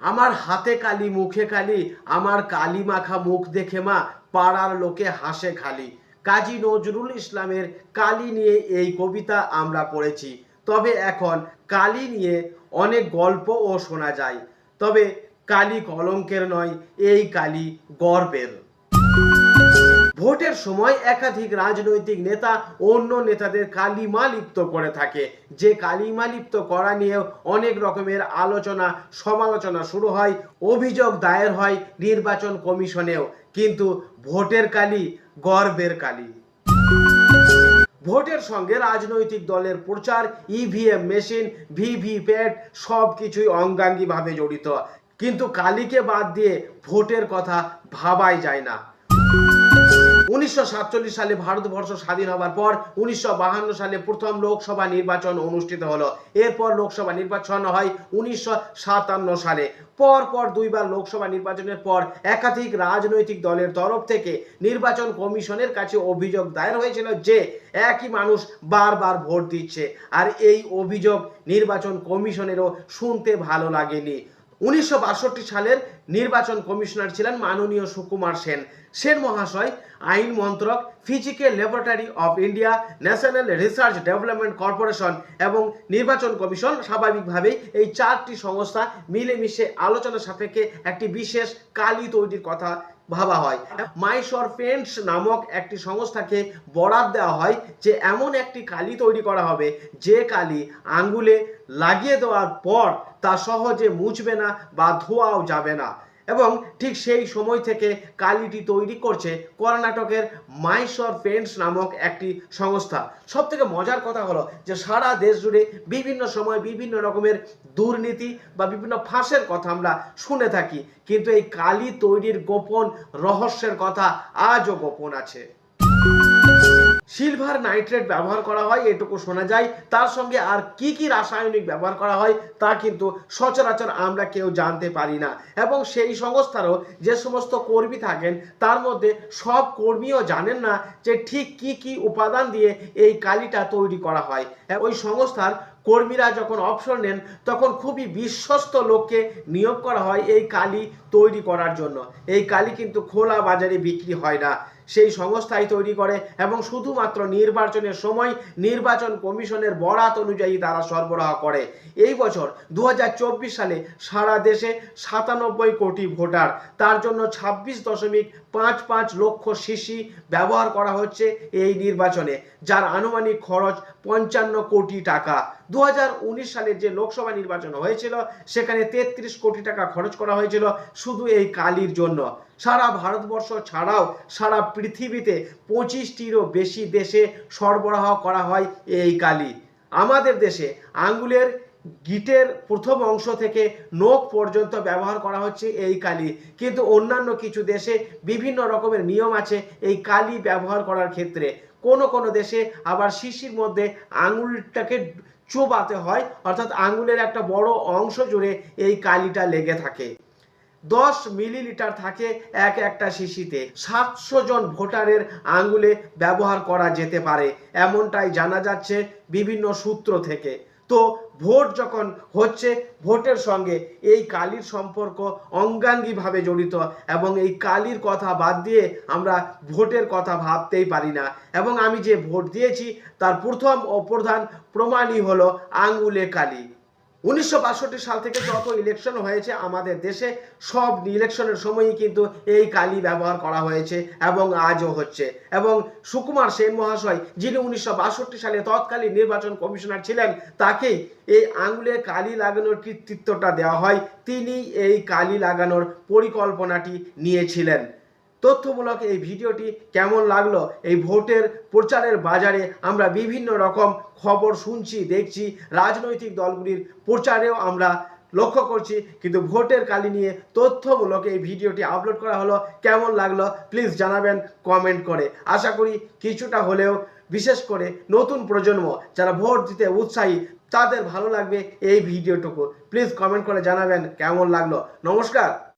আমার হাতে কালি, মুখে কালি, আমার কালি মাখা মুখ দেখে মা, পাড়ার লোকে হাসে খালি। কাজী নজরুল ইসলামের কালি নিয়ে এই কবিতা আমরা পড়েছি। তবে এখন কালি নিয়ে অনেক গল্পও শোনা যায়। তবে কালি কলঙ্কের নয়, এই কালি গর্বের। ভোটের সময় একাধিক রাজনৈতিক নেতা অন্য নেতাদের কালিমা লিপ্ত করে থাকে। যে কালিমা লিপ্ত করা নিয়েও অনেক রকমের আলোচনা, সমালোচনা শুরু হয়, অভিযোগ দায়ের হয় নির্বাচন কমিশনেও। কিন্তু ভোটের কালি গর্বের কালি। ভোটের সঙ্গে রাজনৈতিক দলের প্রচার ইভিএম মেশিন ভিভিপ্যাট সব কিছুই অঙ্গাঙ্গিভাবে জড়িত। কিন্তু কালীকে বাদ দিয়ে ভোটের কথা ভাবাই যায় না। উনিশশো সাতচল্লিশ সালে ভারতবর্ষ স্বাধীন হওয়ার পর উনিশশো সালে প্রথম লোকসভা নির্বাচন অনুষ্ঠিত হলো। এরপর লোকসভা নির্বাচন হয় উনিশশো সাতান্ন সালে। পর পর দুইবার লোকসভা নির্বাচনের পর একাধিক রাজনৈতিক দলের তরফ থেকে নির্বাচন কমিশনের কাছে অভিযোগ দায়ের হয়েছিল যে একই মানুষ বারবার ভোট দিচ্ছে। আর এই অভিযোগ নির্বাচন কমিশনেরও শুনতে ভালো লাগেনি। উনিশশো বাষট্টি সালের নির্বাচন কমিশনার ছিলেন মাননীয় সুকুমার সেন। সেন মহাশয় আইন মন্ত্রক, physical laboratory of India, national research development corporation এবং নির্বাচন কমিশন স্বাভাবিকভাবেই এই চারটি সংস্থা মিলেমিশে আলোচনা সাপেক্ষে একটি বিশেষ কালি তৈরির কথা ভাবা হয়। মাই শর পেন্টস নামক একটি সংস্থাকে বরাদ দেওয়া হয় যে এমন একটি কালি তৈরি করা হবে যে কালি আঙ্গুলে লাগিয়ে দেওয়ার পর তা সহজে মুছবে না বা ধোয়াও যাবে না। এবং ঠিক সেই সময় থেকে কালিটি তৈরি করছে কর্ণাটকের মাইশর পেন্টস নামক একটি সংস্থা। সব থেকে মজার কথা হলো যে সারা দেশ জুড়ে বিভিন্ন সময় বিভিন্ন রকমের দুর্নীতি বা বিভিন্ন ফাঁসের কথা আমরা শুনে থাকি। কিন্তু এই কালি তৈরির গোপন রহস্যের কথা আজও গোপন আছে। সিলভার নাইট্রেট ব্যবহার করা হয়, এটুকু শোনা যায়। তার সঙ্গে আর কি কি রাসায়নিক ব্যবহার করা হয়, তা কিন্তু সচরাচর আমরা কেউ জানতে পারি না। এবং সেই সংস্থারও যে সমস্ত কর্মী থাকেন, তার মধ্যে সব কর্মীও জানেন না যে ঠিক কি কি উপাদান দিয়ে এই কালিটা তৈরি করা হয়। ওই সংস্থার কর্মীরা যখন অবসর নেন, তখন খুবই বিশ্বস্ত লোককে নিয়োগ করা হয় এই কালি তৈরি করার জন্য। এই কালি কিন্তু খোলা বাজারে বিক্রি হয় না। সেই সংস্থাই তৈরি করে এবং শুধুমাত্র নির্বাচনের সময় নির্বাচন কমিশনের বরাত অনুযায়ী তারা সরবরাহ করে। এই বছর দু হাজার চব্বিশ সালে সারা দেশে সাতানব্বই কোটি ভোটার, তার জন্য ছাব্বিশ দশমিক পাঁচ পাঁচ লক্ষ শিশি ব্যবহার করা হচ্ছে এই নির্বাচনে, যার আনুমানিক খরচ পঞ্চান্ন কোটি টাকা। দু হাজার উনিশ সালের যে লোকসভা নির্বাচন হয়েছিল, সেখানে তেত্রিশ কোটি টাকা খরচ করা হয়েছিল শুধু এই কালির জন্য। সারা ভারতবর্ষ ছাড়াও সারা পৃথিবীতে পঁচিশটিরও বেশি দেশে সরবরাহ করা হয় এই কালি। আমাদের দেশে আঙ্গুলের গিটের প্রথম অংশ থেকে নোখ পর্যন্ত ব্যবহার করা হচ্ছে এই কালি। কিন্তু অন্যান্য কিছু দেশে বিভিন্ন রকমের নিয়ম আছে এই কালি ব্যবহার করার ক্ষেত্রে। কোনো কোনো দেশে আবার শিশির মধ্যে আঙুলটাকে চোবাতে হয়, অর্থাৎ আঙুলের একটা বড় অংশ জুড়ে এই কালিটা লেগে থাকে। দশ মিলিলিটার থাকে এক একটা শিশিতে। সাতশো জন ভোটারের আঙ্গুলে ব্যবহার করা যেতে পারে, এমনটাই জানা যাচ্ছে বিভিন্ন সূত্র থেকে। তো ভোট যখন হচ্ছে, ভোটের সঙ্গে এই কালির সম্পর্ক অঙ্গাঙ্গিভাবে জড়িত এবং এই কালির কথা বাদ দিয়ে আমরা ভোটের কথা ভাবতেই পারি না। এবং আমি যে ভোট দিয়েছি, তার প্রথম ও প্রধান প্রমাণই হলো আঙ্গুলে কালি। উনিশশো বাষট্টি সাল থেকে যত ইলেকশন হয়েছে আমাদের দেশে, সব ইলেকশনের সময়ই কিন্তু এই কালি ব্যবহার করা হয়েছে এবং আজও হচ্ছে। এবং সুকুমার সেন মহাশয়, যিনি উনিশশো বাষট্টি সালে তৎকালীন নির্বাচন কমিশনার ছিলেন তাকেই এই আঙুলে কালি লাগানোর কৃতিত্বটা দেওয়া হয়। তিনি এই কালি লাগানোর পরিকল্পনাটি নিয়েছিলেন। তথ্যমূলক এই ভিডিওটি কেমন লাগল? এই ভোটের প্রচারের বাজারে আমরা বিভিন্ন রকম খবর শুনছি, দেখছি, রাজনৈতিক দলগুলির প্রচারেও আমরা লক্ষ্য করছি। কিন্তু ভোটের কালি নিয়ে তথ্যমূলক এই ভিডিওটি আপলোড করা হলো, কেমন লাগল? প্লিজ জানাবেন কমেন্ট করে। আশা করি কিছুটা হলেও, বিশেষ করে নতুন প্রজন্ম যারা ভোট দিতে উৎসাহী, তাদের ভালো লাগবে এই ভিডিওটুকু। প্লিজ কমেন্ট করে জানাবেন কেমন লাগল। নমস্কার।